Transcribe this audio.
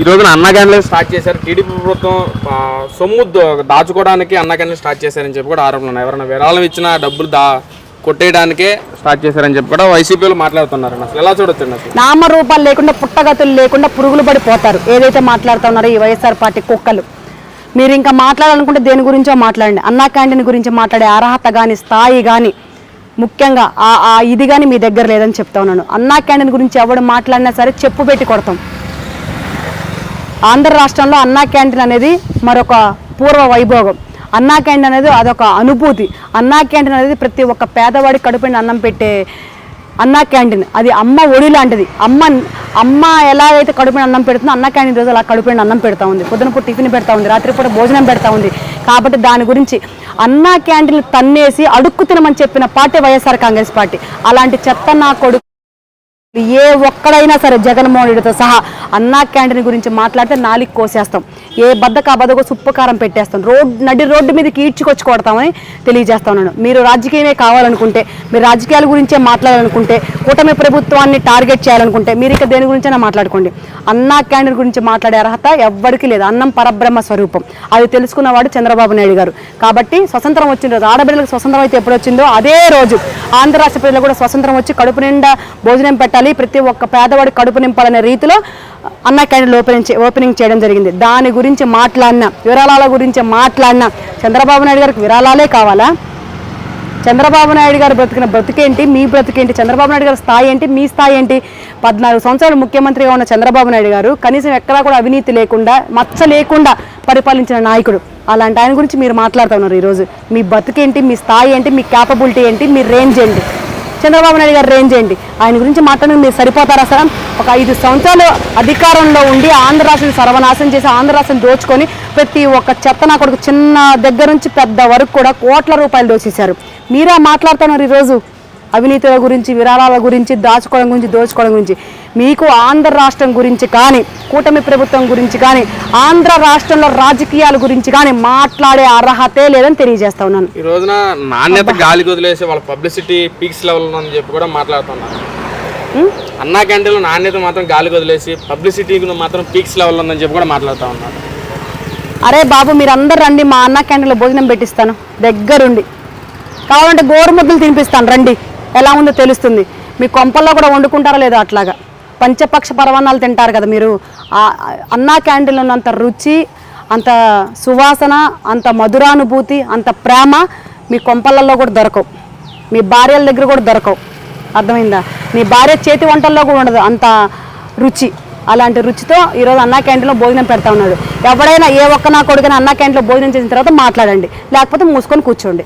ఈ రోజున అన్న స్టార్ట్ చేశారు. టీడీపీ ప్రభుత్వం సొమ్ము దాచుకోవడానికి అన్న స్టార్ట్ చేశారని చెప్పి కూడా ఆరోపణలు ఉన్నాయి. ఎవరైనా విరాళం ఇచ్చిన డబ్బులు దా కొట్టేయడానికే స్టార్ట్ చేశారని చెప్పి కూడా వైసీపీలో మాట్లాడుతున్నారు అసలు ఎలా చూడొచ్చండి అసలు? నామరూపాలు లేకుండా పుట్టగతులు లేకుండా పురుగులు పడిపోతారు. ఏదైతే మాట్లాడుతున్నారో ఈ వైఎస్ఆర్ పార్టీ కుక్కలు. మీరు ఇంకా మాట్లాడాలనుకుంటే దేని గురించో మాట్లాడండి. అన్నా క్యాంటీన్ గురించి మాట్లాడే అర్హత కానీ స్థాయి కానీ ముఖ్యంగా ఆ ఆ ఇది కానీ మీ దగ్గర లేదని చెప్తా ఉన్నాను. అన్నా క్యాంటీన్ గురించి ఎవడు మాట్లాడినా సరే చెప్పు పెట్టి కొడతాం. ఆంధ్ర రాష్ట్రంలో అన్నా క్యాంటీన్ అనేది మరొక పూర్వ వైభోగం. అన్నా క్యాంటీన్ అనేది అదొక అనుభూతి. అన్నా క్యాంటీన్ అనేది ప్రతి ఒక్క పేదవాడి కడుపుని అన్నం పెట్టే అన్నా క్యాంటీన్. అది అమ్మ ఒడి లాంటిది. అమ్మ అమ్మ ఎలాగైతే కడుపుని అన్నం పెడుతుందో అన్నా క్యాంటీన్ రోజు అలా కడుపుని అన్నం పెడతా ఉంది. పొద్దున టిఫిన్ పెడతా ఉంది. రాత్రిపూట భోజనం పెడతా ఉంది. కాబట్టి దాని గురించి అన్నా క్యాంటీన్ తన్నేసి అడుక్కు తినమని చెప్పిన పార్టీ వైఎస్ఆర్ కాంగ్రెస్ పార్టీ. అలాంటి చెత్త నా కొడుకు ఏ ఒక్కడైనా సరే జగన్మోహన్ రెడ్డితో సహా అన్నా క్యాంటీన్ గురించి మాట్లాడితే నాలికి కోసేస్తాం. ఏ బద్దక బద్దకు సుప్పకారం పెట్టేస్తాం. రోడ్ నడి రోడ్డు మీదకి ఈడ్చుకొచ్చి కొడతామని తెలియజేస్తా ఉన్నాను. మీరు రాజకీయమే కావాలనుకుంటే మీరు రాజకీయాల గురించే మాట్లాడాలనుకుంటే కూటమి ప్రభుత్వాన్ని టార్గెట్ చేయాలనుకుంటే మీరు ఇక దేని గురించైనా మాట్లాడుకోండి. అన్నా క్యాంటీన్ గురించి మాట్లాడే అర్హత ఎవ్వరికీ లేదు. అన్నం పరబ్రహ్మ స్వరూపం. అది తెలుసుకున్నవాడు చంద్రబాబు నాయుడు గారు. కాబట్టి స్వతంత్రం వచ్చిన రోజు ఆడబిడ్డలకు స్వతంత్రం అయితే ఎప్పుడు వచ్చిందో అదే రోజు ఆంధ్ర రాష్ట్ర ప్రజలు కూడా స్వతంత్రం వచ్చి కడుపు నిండా భోజనం పెట్టాలి. ప్రతి ఒక్క పేదవాడి కడుపు నింపాలనే రీతిలో అన్న క్యాంటీన్ ఓపెనింగ్ ఓపెనింగ్ చేయడం జరిగింది. దాని గురించి మాట్లాడిన విరాళాల గురించి మాట్లాడిన చంద్రబాబు నాయుడు గారికి విరాళాలే కావాలా? చంద్రబాబు నాయుడు గారు బ్రతికిన బ్రతికేంటి? మీ బ్రతికేంటి? చంద్రబాబు నాయుడు గారి స్థాయి ఏంటి? మీ స్థాయి ఏంటి? పద్నాలుగు సంవత్సరాలు ముఖ్యమంత్రిగా ఉన్న చంద్రబాబు నాయుడు గారు కనీసం ఎక్కడా కూడా అవినీతి లేకుండా మచ్చ లేకుండా పరిపాలించిన నాయకుడు. అలాంటి ఆయన గురించి మీరు మాట్లాడుతున్నారు ఈరోజు. మీ బతుకేంటి మీ స్థాయి ఏంటి? మీ క్యాపబిలిటీ ఏంటి? మీ రేంజ్ ఏంటి? చంద్రబాబు నాయుడు గారు రేంజ్ ఏంటి? ఆయన గురించి మాట్లాడడానికి మీరు సరిపోతారా సార్? ఒక ఐదు సంవత్సరాలు అధికారంలో ఉండి ఆంధ్ర రాష్ట్రం సర్వనాశనం చేసి ఆంధ్ర రాష్ట్రం దోచుకొని ప్రతి ఒక్క చెత్త నా కొడుకు చిన్న దగ్గర నుంచి పెద్ద వరకు కూడా కోట్ల రూపాయలు దోచేశారు మీరా మాట్లాడుతున్నారు ఈరోజు? అవినీతుల గురించి విరాళాల గురించి దాచుకోవడం గురించి దోచుకోవడం గురించి. మీకు ఆంధ్ర రాష్ట్రం గురించి కానీ కూటమి ప్రభుత్వం గురించి కానీ ఆంధ్ర రాష్ట్రంలో రాజకీయాల గురించి కానీ మాట్లాడే అర్హతే లేదని తెలియజేస్తా ఉన్నాను. ఈ రోజున నాణ్యత గాలికి వదిలేసి వాళ్ళ పబ్లిసిటీ పీక్స్ లెవెల్ ఉందని చెప్పి కూడా మాట్లాడుతున్నారు. అన్నా క్యాంటీన్లో నాణ్యత మాత్రం గాలికి వదిలేసి పబ్లిసిటీ మాత్రం పీక్స్ లెవెల్ ఉందని చెప్పి కూడా మాట్లాడుతూ ఉన్నారు. అరే బాబు మీరందరు రండి మా అన్న క్యాంటీన్లో భోజనం పెట్టిస్తాను. దగ్గరుండి. కావాలంటే గోరుముద్దలు తినిపిస్తాను రండి. ఎలా ఉందో తెలుస్తుంది. మీ కొంపల్లో కూడా వండుకుంటారా లేదో అట్లాగా. పంచపక్ష పరవాణాలు తింటారు కదా మీరు. అన్నా క్యాంటీన్లో ఉన్నంత రుచి అంత సువాసన అంత మధురానుభూతి అంత ప్రేమ మీ కొంపలలో కూడా దొరకవు. మీ భార్యల దగ్గర కూడా దొరకవు. అర్థమైందా? మీ భార్య చేతి వంటల్లో కూడా ఉండదు అంత రుచి. అలాంటి రుచితో ఈరోజు అన్నా క్యాంటీన్లో భోజనం పెడతా ఉన్నాడు. ఎవడైనా ఏ ఒక్క నా కొడుకుని అన్నా క్యాంటీన్లో భోజనం చేసిన తర్వాత మాట్లాడండి. లేకపోతే మూసుకొని కూర్చోండి.